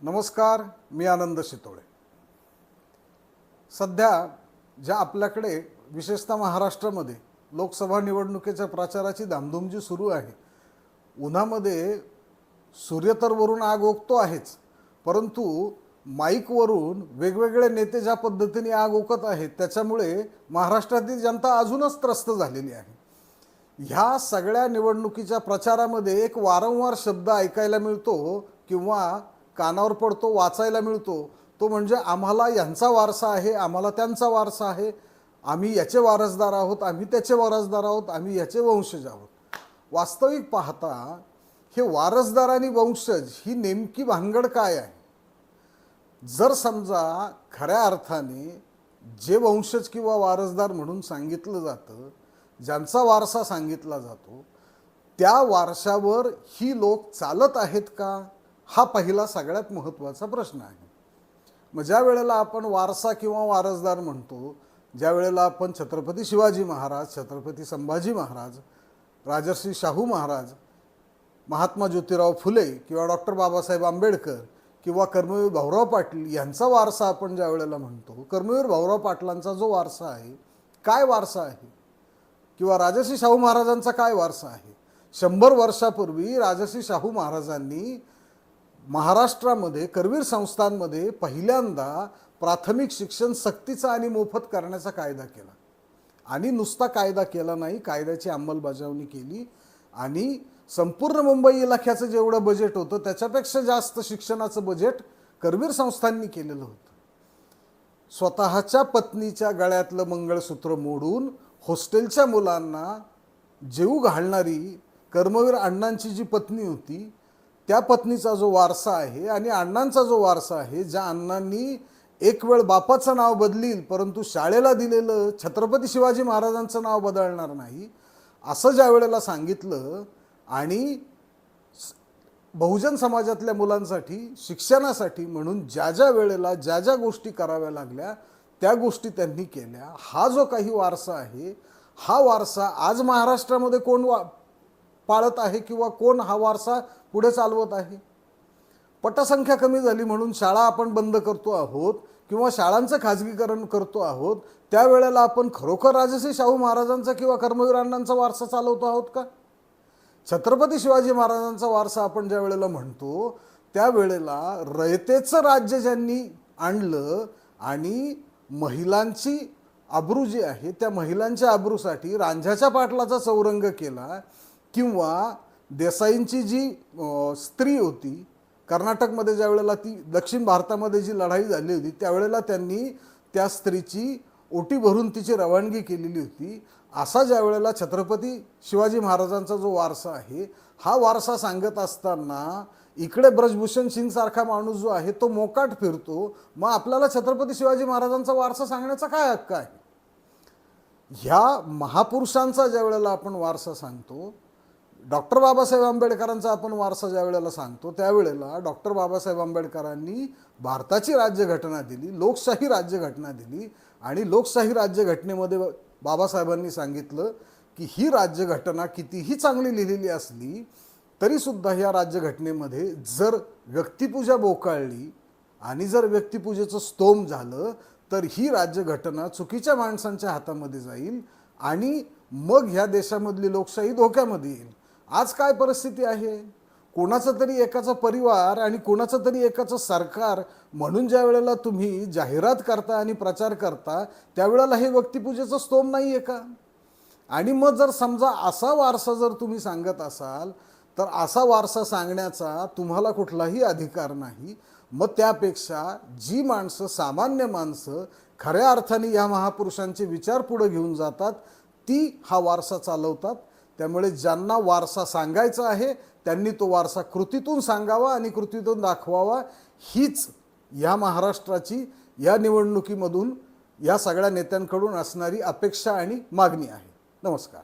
नमस्कार मी आनंद शितोळे. सध्या ज्या आपल्याकडे विशेषतः महाराष्ट्रामध्ये लोकसभा निवडणुकीच्या प्रचाराची धामधूम जी सुरू आहे उन्हामध्ये सूर्य तर वरून आग ओकतो आहेच परंतु माईकवरून वेगवेगळे नेते ज्या पद्धतीने आग ओकत आहेत त्याच्यामुळे महाराष्ट्रातील जनता अजूनच त्रस्त झालेली आहे. ह्या सगळ्या निवडणुकीच्या प्रचारामध्ये एक वारंवार शब्द ऐकायला मिळतो किंवा कानावर पडतो वाचायला मिळतो. तो म्हणजे आम्हाला यांचा वारसा आहे आम्हाला त्यांचा वारसा आहे. आम्ही याचे वारसदार आहोत आम्ही त्याचे वारसदार आहोत आम्ही याचे वंशज आहोत. वास्तविक पाहता हे वारसदार आणि वंशज ही नेमकी भानगड काय आहे? जर समजा खऱ्या अर्थाने जे वंशज किंवा वारसदार म्हणून सांगितलं जातं ज्यांचा वारसा सांगितला जातो त्या वारशावर ही लोक चालत आहेत का? हा पहिला सगळ्यात महत्त्वाचा प्रश्न आहे. मग ज्या वेळेला आपण वारसा किंवा वारसदार म्हणतो ज्या वेळेला आपण छत्रपती शिवाजी महाराज छत्रपती संभाजी महाराज राजर्षी शाहू महाराज महात्मा ज्योतिराव फुले किंवा डॉक्टर बाबासाहेब आंबेडकर किंवा कर्मवीर भाऊराव पाटील यांचा वारसा आपण ज्या वेळेला म्हणतो कर्मवीर भाऊराव पाटलांचा जो वारसा आहे काय वारसा आहे? किंवा राजर्षी शाहू महाराजांचा काय वारसा आहे? शंभर वर्षापूर्वी राजर्षी शाहू महाराजांनी महाराष्ट्रामध्ये करवीर संस्थांमध्ये पहिल्यांदा प्राथमिक शिक्षण सक्तीचा आणि मोफत करण्याचा कायदा केला. आणि नुसता कायदा केला नाही कायद्याची अंमलबजावणी केली आणि संपूर्ण मुंबई इलाख्याचं जेवढं बजेट होतं त्याच्यापेक्षा जास्त शिक्षणाचं बजेट करवीर संस्थांनी केलेलं होतं. स्वतःच्या पत्नीच्या गळ्यातलं मंगळसूत्र मोडून हॉस्टेलच्या मुलांना जेऊ घालणारी कर्मवीर अण्णांची जी पत्नी होती त्या पत्नीचा जो वारसा आहे आणि अण्णांचा जो वारसा आहे ज्या अण्णांनी एक वेळ बापाचं नाव बदलील परंतु शाळेला दिलेलं छत्रपती शिवाजी महाराजांचं नाव बदलणार नाही असं ज्या वेळेला सांगितलं आणि बहुजन समाजातल्या मुलांसाठी शिक्षणासाठी म्हणून ज्या ज्या वेळेला ज्या ज्या गोष्टी कराव्या लागल्या त्या गोष्टी त्यांनी केल्या. हा जो काही वारसा आहे हा वारसा आज महाराष्ट्रामध्ये कोण वा पाळत आहे किंवा कोण हा वारसा पुढे चालवत आहे? पटसंख्या कमी झाली म्हणून शाळा आपण बंद करतो आहोत किंवा शाळांचं खाजगीकरण करतो आहोत त्यावेळेला आपण खरोखर राजश्री शाहू महाराजांचा किंवा कर्मवीर अण्णांचा वारसा चालवतो आहोत का? छत्रपती शिवाजी महाराजांचा वारसा आपण ज्या वेळेला म्हणतो त्यावेळेला रयतेचं राज्य ज्यांनी आणलं आणि महिलांची आब्रू जी आहे त्या महिलांच्या आब्रूसाठी रांझ्याच्या पाटलाचा चौरंग केला किंवा देसाईंची जी स्त्री होती कर्नाटकमध्ये ज्या वेळेला ती दक्षिण भारतामध्ये जी लढाई झाली होती त्यावेळेला त्यांनी त्या स्त्रीची ओटी भरून तिची रवानगी केलेली होती. असा ज्या वेळेला छत्रपती शिवाजी महाराजांचा जो वारसा आहे हा वारसा सांगत असताना इकडे ब्रजभूषण सिंग सारखा माणूस जो आहे तो मोकाट फिरतो. मग आपल्याला छत्रपती शिवाजी महाराजांचा वारसा सांगण्याचा काय हक्क आहे? ह्या महापुरुषांचा ज्या वेळेला आपण वारसा सांगतो डॉक्टर बाबासाहेब आंबेडकरांचा आपण वारसा ज्या वेळेला सांगतो त्यावेळेला डॉक्टर बाबासाहेब आंबेडकरांनी भारताची राज्यघटना दिली लोकशाही राज्यघटना दिली आणि लोकशाही राज्यघटनेमध्ये बाबासाहेबांनी सांगितलं की ही राज्यघटना कितीही चांगली लिहिलेली असली तरीसुद्धा ह्या राज्यघटनेमध्ये जर व्यक्तिपूजा बोकाळली आणि जर व्यक्तिपूजेचं स्तोम झालं तर ही राज्यघटना चुकीच्या माणसांच्या हातामध्ये जाईल आणि मग ह्या देशामधली लोकशाही धोक्यामध्ये येईल. आज काय परिस्थिती आहे? कोणाचं तरी एकाचा परिवार आणि कोणाचं तरी एकाचं सरकार म्हणून ज्या वेळेला तुम्ही जाहिरात करता आणि प्रचार करता त्यावेळेला हे व्यक्तिपूजेचं स्तोम नाही आहे का? आणि मग जर समजा असा वारसा जर तुम्ही सांगत असाल तर असा वारसा सांगण्याचा तुम्हाला कुठलाही अधिकार नाही. मग त्यापेक्षा जी माणसं सामान्य माणसं खऱ्या अर्थाने या महापुरुषांचे विचार पुढे घेऊन जातात ती हा वारसा चालवतात. त्यामुळे ज्यांना वारसा सांगायचा आहे त्यांनी तो वारसा कृतीतून सांगावा आणि कृतीतून दाखवावा. हीच या महाराष्ट्राची या निवडणुकीमधून या सगळ्या नेत्यांकडून असणारी अपेक्षा आणि मागणी आहे. नमस्कार.